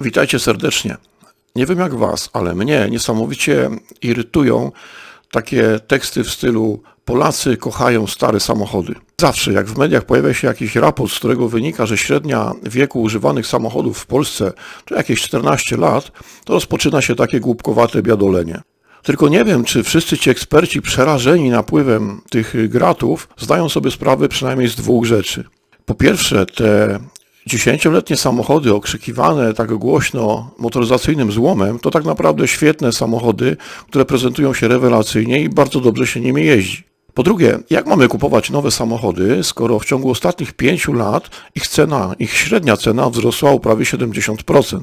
Witajcie serdecznie. Nie wiem jak Was, ale mnie niesamowicie irytują takie teksty w stylu Polacy kochają stare samochody. Zawsze jak w mediach pojawia się jakiś raport, z którego wynika, że średnia wieku używanych samochodów w Polsce to jakieś 14 lat, to rozpoczyna się takie głupkowate biadolenie. Tylko nie wiem, czy wszyscy ci eksperci przerażeni napływem tych gratów zdają sobie sprawę przynajmniej z dwóch rzeczy. Po pierwsze, te Dziesięcioletnie samochody okrzykiwane tak głośno motoryzacyjnym złomem to tak naprawdę świetne samochody, które prezentują się rewelacyjnie i bardzo dobrze się nimi jeździ. Po drugie, jak mamy kupować nowe samochody, skoro w ciągu ostatnich pięciu lat ich cena, ich średnia cena wzrosła o prawie 70%?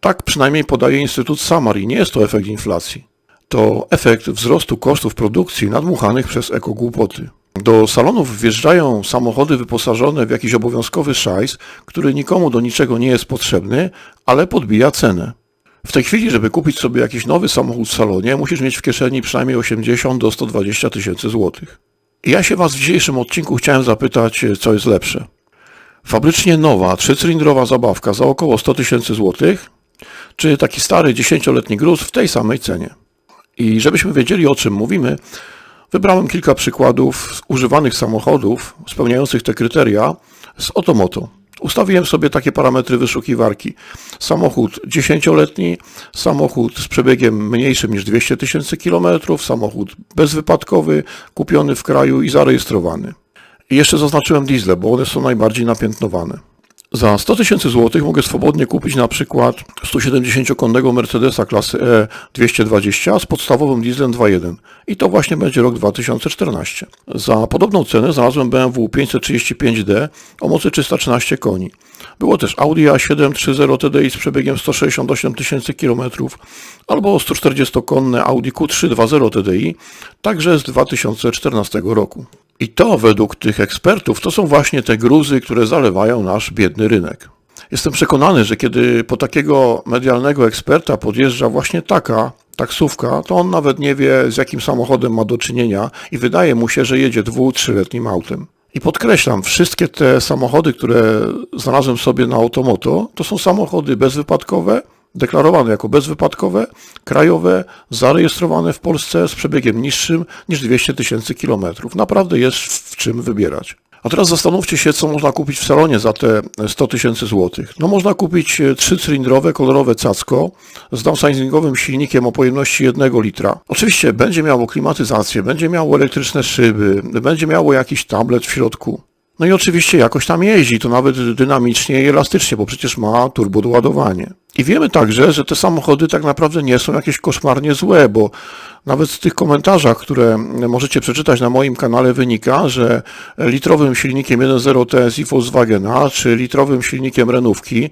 Tak przynajmniej podaje Instytut Samar i nie jest to efekt inflacji. To efekt wzrostu kosztów produkcji nadmuchanych przez ekogłupoty. Do salonów wjeżdżają samochody wyposażone w jakiś obowiązkowy szajs, który nikomu do niczego nie jest potrzebny, ale podbija cenę. W tej chwili, żeby kupić sobie jakiś nowy samochód w salonie, musisz mieć w kieszeni przynajmniej 80 do 120 tysięcy złotych. Ja się Was w dzisiejszym odcinku chciałem zapytać, co jest lepsze. Fabrycznie nowa, trzycylindrowa zabawka za około 100 tysięcy złotych, czy taki stary, 10-letni gruz w tej samej cenie. I żebyśmy wiedzieli o czym mówimy, Wybrałem kilka przykładów używanych samochodów spełniających te kryteria z Otomoto. Ustawiłem sobie takie parametry wyszukiwarki. Samochód 10-letni, samochód z przebiegiem mniejszym niż 200 tysięcy kilometrów, samochód bezwypadkowy, kupiony w kraju i zarejestrowany. I jeszcze zaznaczyłem diesle, bo one są najbardziej napiętnowane. Za 100 tysięcy złotych mogę swobodnie kupić na przykład 170-konnego Mercedesa klasy E 220 z podstawowym dieslem 2.1 i to właśnie będzie rok 2014. Za podobną cenę znalazłem BMW 535D o mocy 313 koni. Było też Audi A7 3.0 TDI z przebiegiem 168 tysięcy km albo 140-konne Audi Q3 2.0 TDI, także z 2014 roku. I to według tych ekspertów to są właśnie te gruzy, które zalewają nasz biedny rynek. Jestem przekonany, że kiedy po takiego medialnego eksperta podjeżdża właśnie taka taksówka, to on nawet nie wie z jakim samochodem ma do czynienia i wydaje mu się, że jedzie dwu, trzyletnim autem. I podkreślam, wszystkie te samochody, które znalazłem sobie na Automoto, to są samochody bezwypadkowe, deklarowane jako bezwypadkowe, krajowe, zarejestrowane w Polsce z przebiegiem niższym niż 200 tysięcy kilometrów. Naprawdę jest w czym wybierać. A teraz zastanówcie się, co można kupić w salonie za te 100 tysięcy złotych. No można kupić e, trzycylindrowe, kolorowe cacko z downsizingowym silnikiem o pojemności 1 litra. Oczywiście będzie miało klimatyzację, będzie miało elektryczne szyby, będzie miało jakiś tablet w środku. No i oczywiście jakoś tam jeździ, to nawet dynamicznie i elastycznie, bo przecież ma turbodoładowanie. I wiemy także, że te samochody tak naprawdę nie są jakieś koszmarnie złe, bo nawet z tych komentarzach, które możecie przeczytać na moim kanale wynika, że litrowym silnikiem 1.0 TSI Volkswagena czy litrowym silnikiem Renówki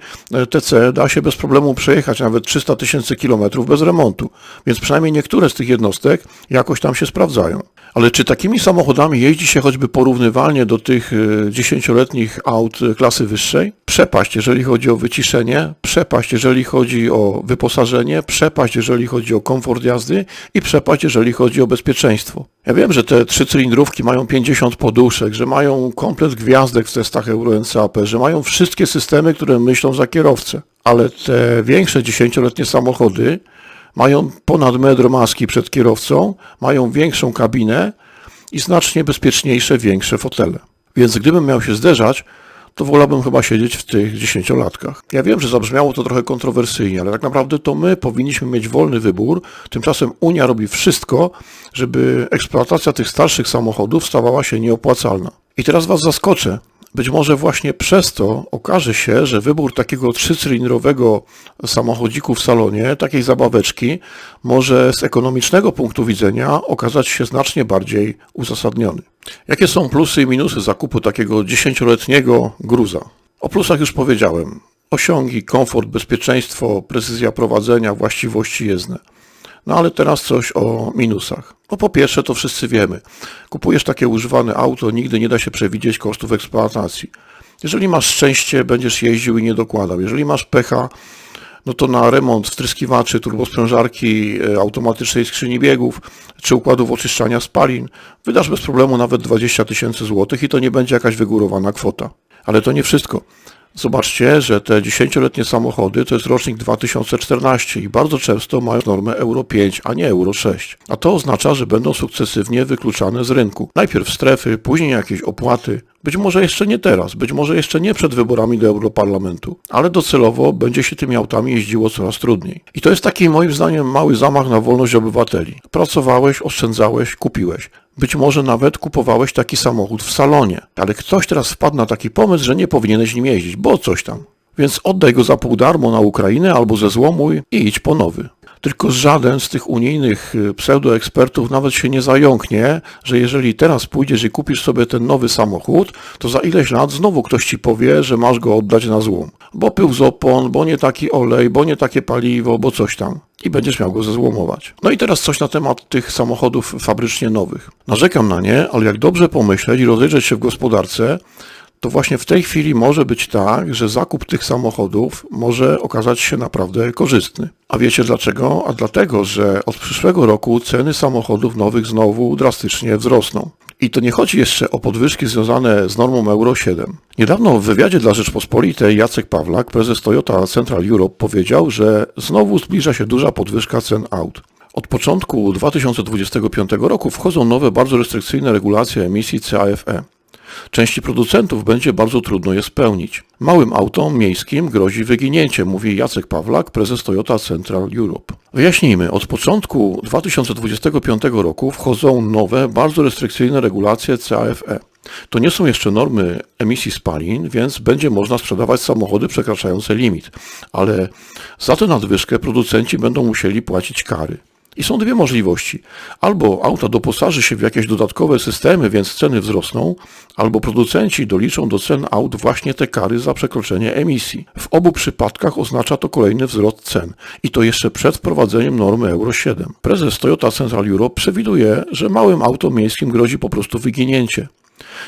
TC da się bez problemu przejechać nawet 300 tysięcy kilometrów bez remontu. Więc przynajmniej niektóre z tych jednostek jakoś tam się sprawdzają. Ale czy takimi samochodami jeździ się choćby porównywalnie do tych e, dziesięcioletnich aut klasy wyższej? Przepaść, jeżeli chodzi o wyciszenie, przepaść, jeżeli chodzi o wyposażenie, przepaść, jeżeli chodzi o komfort jazdy i przepaść, jeżeli chodzi o bezpieczeństwo. Ja wiem, że te trzy cylindrówki mają 50 poduszek, że mają komplet gwiazdek w testach Euro NCAP, że mają wszystkie systemy, które myślą za kierowcę. Ale te większe dziesięcioletnie samochody mają ponad metr maski przed kierowcą, mają większą kabinę i znacznie bezpieczniejsze, większe fotele. Więc gdybym miał się zderzać, to wolałbym chyba siedzieć w tych dziesięciolatkach. Ja wiem, że zabrzmiało to trochę kontrowersyjnie, ale tak naprawdę to my powinniśmy mieć wolny wybór. Tymczasem Unia robi wszystko, żeby eksploatacja tych starszych samochodów stawała się nieopłacalna. I teraz Was zaskoczę. Być może właśnie przez to okaże się, że wybór takiego trzycylindrowego samochodziku w salonie, takiej zabaweczki, może z ekonomicznego punktu widzenia okazać się znacznie bardziej uzasadniony. Jakie są plusy i minusy zakupu takiego dziesięcioletniego gruza? O plusach już powiedziałem. Osiągi, komfort, bezpieczeństwo, precyzja prowadzenia, właściwości jezdne. No ale teraz coś o minusach. No po pierwsze, to wszyscy wiemy. Kupujesz takie używane auto, nigdy nie da się przewidzieć kosztów eksploatacji. Jeżeli masz szczęście, będziesz jeździł i nie dokładał. Jeżeli masz pecha, no to na remont wtryskiwaczy, turbosprężarki, e, automatycznej skrzyni biegów czy układów oczyszczania spalin wydasz bez problemu nawet 20 tysięcy złotych i to nie będzie jakaś wygórowana kwota. Ale to nie wszystko. Zobaczcie, że te 10-letnie samochody to jest rocznik 2014 i bardzo często mają normę Euro 5, a nie Euro 6. A to oznacza, że będą sukcesywnie wykluczane z rynku. Najpierw strefy, później jakieś opłaty. Być może jeszcze nie teraz, być może jeszcze nie przed wyborami do Europarlamentu, ale docelowo będzie się tymi autami jeździło coraz trudniej. I to jest taki moim zdaniem mały zamach na wolność obywateli. Pracowałeś, oszczędzałeś, kupiłeś. Być może nawet kupowałeś taki samochód w salonie, ale ktoś teraz wpadł na taki pomysł, że nie powinieneś nim jeździć, bo coś tam. Więc oddaj go za pół darmo na Ukrainę albo ze złomuj i idź po nowy. Tylko żaden z tych unijnych y, pseudoekspertów nawet się nie zająknie, że jeżeli teraz pójdziesz i kupisz sobie ten nowy samochód, to za ileś lat znowu ktoś ci powie, że masz go oddać na złom. Bo pył z opon, bo nie taki olej, bo nie takie paliwo, bo coś tam. I będziesz miał go zezłomować. No i teraz coś na temat tych samochodów fabrycznie nowych. Narzekam na nie, ale jak dobrze pomyśleć i rozejrzeć się w gospodarce, to właśnie w tej chwili może być tak, że zakup tych samochodów może okazać się naprawdę korzystny. A wiecie dlaczego? A dlatego, że od przyszłego roku ceny samochodów nowych znowu drastycznie wzrosną. I to nie chodzi jeszcze o podwyżki związane z normą Euro 7. Niedawno w wywiadzie dla Rzeczpospolitej Jacek Pawlak, prezes Toyota Central Europe, powiedział, że znowu zbliża się duża podwyżka cen aut. Od początku 2025 roku wchodzą nowe, bardzo restrykcyjne regulacje emisji CAFE. Części producentów będzie bardzo trudno je spełnić. Małym autom miejskim grozi wyginięcie, mówi Jacek Pawlak, prezes Toyota Central Europe. Wyjaśnijmy, od początku 2025 roku wchodzą nowe, bardzo restrykcyjne regulacje CAFE. To nie są jeszcze normy emisji spalin, więc będzie można sprzedawać samochody przekraczające limit, ale za tę nadwyżkę producenci będą musieli płacić kary. I są dwie możliwości. Albo auta doposaży się w jakieś dodatkowe systemy, więc ceny wzrosną, albo producenci doliczą do cen aut właśnie te kary za przekroczenie emisji. W obu przypadkach oznacza to kolejny wzrost cen. I to jeszcze przed wprowadzeniem normy Euro 7. Prezes Toyota Central Europe przewiduje, że małym autom miejskim grozi po prostu wyginięcie.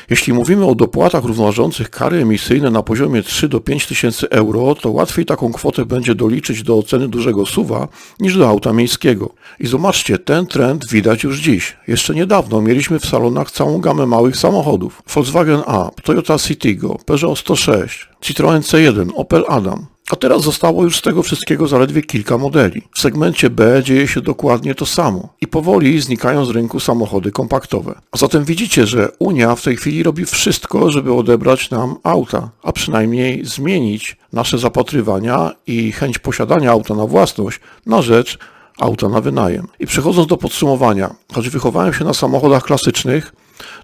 Jeśli mówimy o dopłatach równoważących kary emisyjne na poziomie 3 do 5 tysięcy euro, to łatwiej taką kwotę będzie doliczyć do ceny dużego suwa niż do auta miejskiego. I zobaczcie, ten trend widać już dziś. Jeszcze niedawno mieliśmy w salonach całą gamę małych samochodów. Volkswagen Up, Toyota Citigo, Peugeot 106, Citroën C1, Opel Adam. A teraz zostało już z tego wszystkiego zaledwie kilka modeli. W segmencie B dzieje się dokładnie to samo i powoli znikają z rynku samochody kompaktowe. A zatem widzicie, że Unia w tej chwili robi wszystko, żeby odebrać nam auta, a przynajmniej zmienić nasze zapatrywania i chęć posiadania auta na własność na rzecz auta na wynajem. I przechodząc do podsumowania, choć wychowałem się na samochodach klasycznych,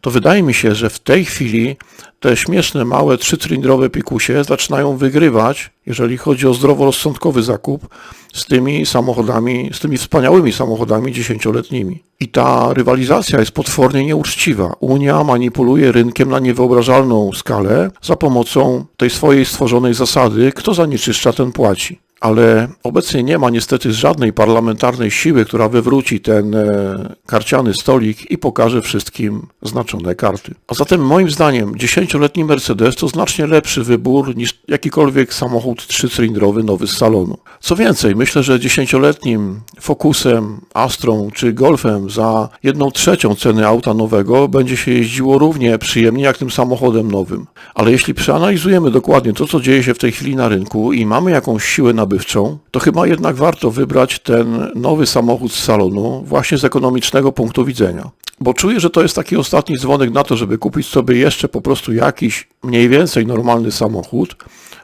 to wydaje mi się, że w tej chwili te śmieszne, małe, trzycylindrowe pikusie zaczynają wygrywać, jeżeli chodzi o zdroworozsądkowy zakup z tymi samochodami, z tymi wspaniałymi samochodami dziesięcioletnimi. I ta rywalizacja jest potwornie nieuczciwa. Unia manipuluje rynkiem na niewyobrażalną skalę za pomocą tej swojej stworzonej zasady, kto zanieczyszcza, ten płaci ale obecnie nie ma niestety żadnej parlamentarnej siły, która wywróci ten e, karciany stolik i pokaże wszystkim znaczone karty. A zatem moim zdaniem 10-letni Mercedes to znacznie lepszy wybór niż jakikolwiek samochód trzycylindrowy nowy z salonu. Co więcej, myślę, że 10-letnim Focusem, Astrą czy Golfem za jedną trzecią ceny auta nowego będzie się jeździło równie przyjemnie jak tym samochodem nowym. Ale jeśli przeanalizujemy dokładnie to, co dzieje się w tej chwili na rynku i mamy jakąś siłę nabywczą, to chyba jednak warto wybrać ten nowy samochód z salonu właśnie z ekonomicznego punktu widzenia. Bo czuję, że to jest taki ostatni dzwonek na to, żeby kupić sobie jeszcze po prostu jakiś mniej więcej normalny samochód.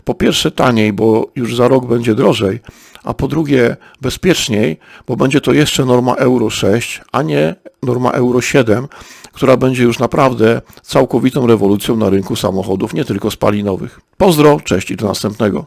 Po pierwsze taniej, bo już za rok będzie drożej, a po drugie bezpieczniej, bo będzie to jeszcze norma Euro 6, a nie norma Euro 7, która będzie już naprawdę całkowitą rewolucją na rynku samochodów, nie tylko spalinowych. Pozdro, cześć i do następnego.